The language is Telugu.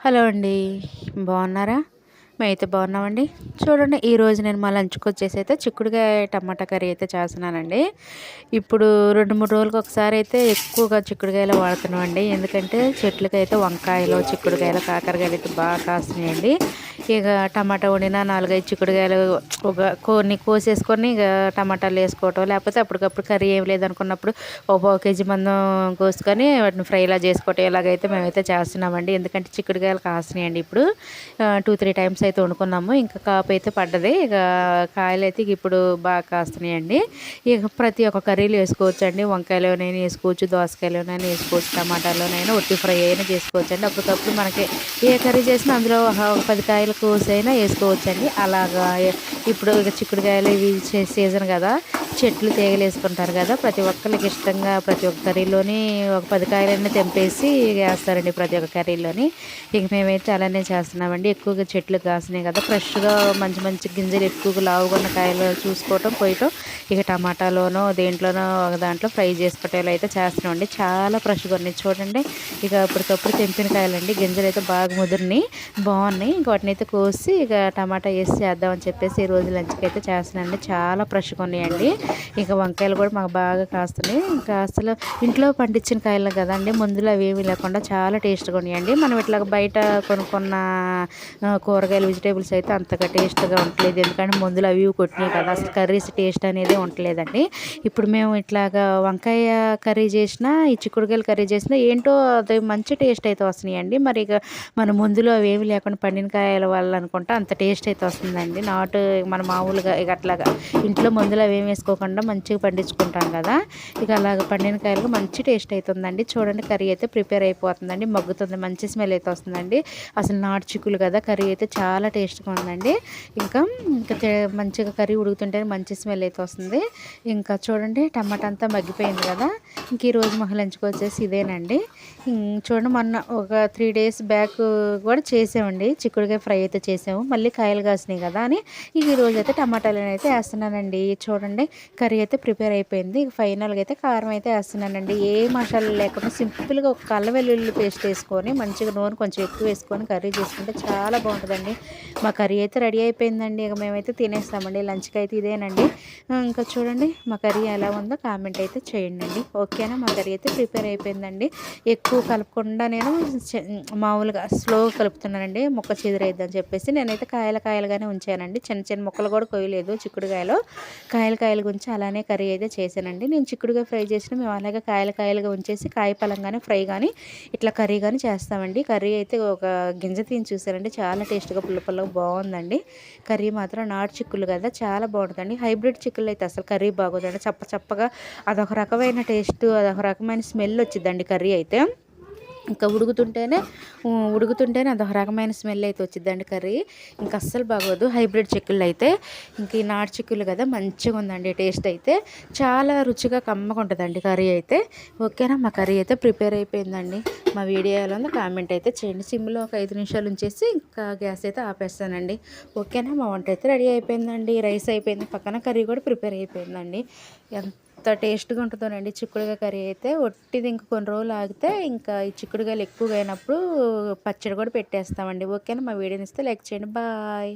హలో అండి బాగున్నారా? మేమైతే బాగున్నామండి. చూడండి ఈరోజు నేను మా లంచ్కి వచ్చేసి అయితే చిక్కుడుకాయ టమాటా కర్రీ అయితే చేస్తున్నానండి. ఇప్పుడు రెండు మూడు రోజులకు ఒకసారి అయితే ఎక్కువగా చిక్కుడుకాయలు వాడుతున్నామండి. ఎందుకంటే చెట్లకైతే వంకాయలు చిక్కుడుకాయలు కాకరకాయలు అయితే బాగా కాస్తున్నాయండి. ఇక టమాటా వండిన నాలుగైదు చిక్కుడుకాయలు ఒక కొన్ని కోసేసుకొని ఇక టమాటాలు వేసుకోవటం లేకపోతే అప్పటికప్పుడు కర్రీ ఏం లేదనుకున్నప్పుడు ఒక పావు కేజీ మందం కోసుకొని వాటిని ఫ్రైలా చేసుకోవటం ఇలాగైతే మేమైతే చేస్తున్నామండి. ఎందుకంటే చిక్కుడుకాయలు కాస్తున్నాయండి ఇప్పుడు. టూ త్రీ టైమ్స్ అయితే వండుకున్నాము. ఇంకా కాపు అయితే పడ్డది. ఇక కాయలు అయితే ఇప్పుడు బాగా కాస్తున్నాయండి. ఇక ప్రతి ఒక్క కర్రీలు వేసుకోవచ్చు అండి వంకాయలోనైనా వేసుకోవచ్చు దోసకాయలోనైనా వేసుకోవచ్చు టమాటాలోనైనా ఒట్టి ఫ్రై అయినా చేసుకోవచ్చు అండి అప్పటికప్పుడు మనకి ఏ కర్రీ చేసినా అందులో ఒక పది కాయలు కోసైనా వేసుకోవచ్చు అండి అలాగా ఇప్పుడు ఇక చిక్కుడుకాయలు ఇవి సీజన్ కదా. చెట్లు తీగలు వేసుకుంటారు కదా. ప్రతి ఒక్కరికి ఇష్టంగా ప్రతి ఒక్క కర్రీలోని ఒక పది కాయలన్నీ తెంపేసి వేస్తారండి ప్రతి ఒక్క కర్రీలోని. ఇక మేమైతే అలానే చేస్తున్నామండి. ఎక్కువగా చెట్లు కాసినాయి కదా. ఫ్రెష్గా మంచి మంచి గింజలు ఎక్కువగా లావుకున్న కాయలు చూసుకోవటం పోయటం ఇక టమాటాలోనో దేంట్లోనో ఒక దాంట్లో ఫ్రై చేసుకోవటం అయితే చేస్తున్నామండి. చాలా ఫ్రెష్గా ఉన్నాయి. చూడండి. ఇక అప్పటికప్పుడు తెంపిన కాయలండి. గింజలు అయితే బాగా ముదిరినాయి. బాగున్నాయి. ఇంక వాటిని అయితే కోసి ఇక టమాటా వేసి చేద్దామని చెప్పేసి ఈ రోజు లంచ్కి అయితే చేస్తున్నానండి. చాలా ఫ్రెష్గా ఉన్నాయండి. ఇంకా వంకాయలు కూడా మాకు బాగా కాస్తున్నాయి. ఇంకా అసలు ఇంట్లో పండించిన కాయలు కదండి ముందులో అవేమీ లేకుండా చాలా టేస్ట్గా ఉన్నాయండి. మనం ఇట్లా బయట కొనుక్కున్న కూరగాయలు వెజిటేబుల్స్ అయితే అంతగా టేస్ట్గా ఉండలేదు. ఎందుకంటే ముందులో అవి కొట్టినాయి కదా అసలు కర్రీస్ టేస్ట్ అనేది ఉండలేదండి. ఇప్పుడు మేము ఇట్లాగా వంకాయ కర్రీ చేసినా ఈ చిక్కుడుకాయలు కర్రీ చేసినా ఏంటో అది మంచి టేస్ట్ అయితే వస్తున్నాయండి. మరి ఇక మన ముందులో అవేమి లేకుండా పండిన కాయలు వల్ల అనుకుంటా అంత టేస్ట్ అయితే వస్తుందండి. నాటు మన మామూలుగా ఇక అట్లాగా ఇంట్లో మందులు అవి వేసుకోకుండా మంచిగా పండించుకుంటాం కదా. ఇక అలాగ పండిన కాయలకు మంచి టేస్ట్ అవుతుందండి చూడండి కర్రీ అయితే ప్రిపేర్ అయిపోతుందండి. మగ్గుతుంది మంచి స్మెల్ అయితే వస్తుందండి. అసలు నాటు చిక్కులు కదా కర్రీ అయితే చాలా టేస్ట్గా ఉందండి. ఇంకా ఇంకా మంచిగా కర్రీ ఉడుకుతుంటే మంచి స్మెల్ అయితే వస్తుంది. ఇంకా చూడండి టమాటా అంతా మగ్గిపోయింది కదా. ఇంక ఈరోజు మా లంచ్కి వచ్చేసి ఇదేనండి. చూడండి మొన్న ఒక త్రీ డేస్ బ్యాక్ కూడా చేసామండి. చిక్కుడుకాయ ఫ్రై అయితే చేసాము. మళ్ళీ కాయలు కాసినాయి కదా అని ఈ రోజు అయితే టమాటాలు అయితే వేస్తున్నానండి. చూడండి కర్రీ అయితే ప్రిపేర్ అయిపోయింది. ఫైనల్గా అయితే కారం అయితే వేస్తున్నానండి. ఏ మసాలా లేకుండా సింపుల్గా ఒక కళ్ళ వెల్లుల్లి పేస్ట్ వేసుకొని మంచిగా నూనె కొంచెం ఎక్కువ వేసుకొని కర్రీ చేసుకుంటే చాలా బాగుంటుందండి. మా కర్రీ అయితే రెడీ అయిపోయిందండి. ఇక మేమైతే తినేస్తామండి. లంచ్కి అయితే ఇదేనండి. ఇంకా చూడండి మా కర్రీ ఎలా ఉందో కామెంట్ అయితే చేయండి అండి ఓకేనా? మా కర్రీ అయితే ప్రిపేర్ అయిపోయిందండి. ఎక్కువ కలపకుండా నేను మామూలుగా స్లో కలుపుతున్నానండి. మొక్క చెదిరైద్దని చెప్పేసి నేనైతే కాయల కాయలుగానే ఉంచానండి. చిన్న చిన్న ముక్కలు కూడా కొయ్యలేదు చిక్కుడుకాయలు. కాయల కాయలు గురించి అలానే కర్రీ అయితే చేశానండి. నేను చిక్కుడుగా ఫ్రై చేసిన మేము అలాగే కాయల కాయలుగా ఉంచేసి కాయ పలంగానే ఫ్రై కానీ ఇట్లా కర్రీ కానీ చేస్తామండి. కర్రీ అయితే ఒక గింజ తీని చూసానండి చాలా టేస్ట్గా పుల్ల పుల్లగా బాగుందండి. కర్రీ మాత్రం నాటు చిక్కులు కదా చాలా బాగుంటుందండి. హైబ్రిడ్ చిక్కులు అయితే అసలు కర్రీ బాగోదండి. చప్ప చప్పగా అదొక రకమైన టేస్ట్ అదొక రకమైన స్మెల్ వచ్చిందండి కర్రీ అయితే. ఇంకా ఉడుకుతుంటేనే ఉడుకుతుంటేనే అదొక రకమైన స్మెల్ అయితే వచ్చిందండి కర్రీ. ఇంకా అస్సలు బాగోదు. హైబ్రిడ్ చిక్కుళ్ళు అయితే. ఇంక ఈ నాటు చిక్కులు కదా మంచిగా ఉందండి టేస్ట్ అయితే. చాలా రుచిగా కమ్మగా ఉంటుందండి కర్రీ అయితే. ఓకేనా? మా కర్రీ అయితే ప్రిపేర్ అయిపోయిందండి. మా వీడియోలో కామెంట్ అయితే చేయండి. సిమ్లో ఒక ఐదు నిమిషాలు ఉంచేసి ఇంకా గ్యాస్ అయితే ఆపేస్తానండి. ఓకేనా? మా వంట అయితే రెడీ అయిపోయిందండి. రైస్ అయిపోయింది. పక్కన కర్రీ కూడా ప్రిపేర్ అయిపోయిందండి. ఎంత టేస్ట్గా ఉంటుందోనండి చిక్కుడుగా కర్రీ అయితే. ఒట్టిది ఇంక కొన్ని రోజులు ఆగితే ఇంకా ఈ చిక్కుడుగాయలు ఎక్కువగా అయినప్పుడు పచ్చడి కూడా పెట్టేస్తామండి. ఓకేనా? మా వీడియోని ఇస్తే లైక్ చేయండి. బాయ్.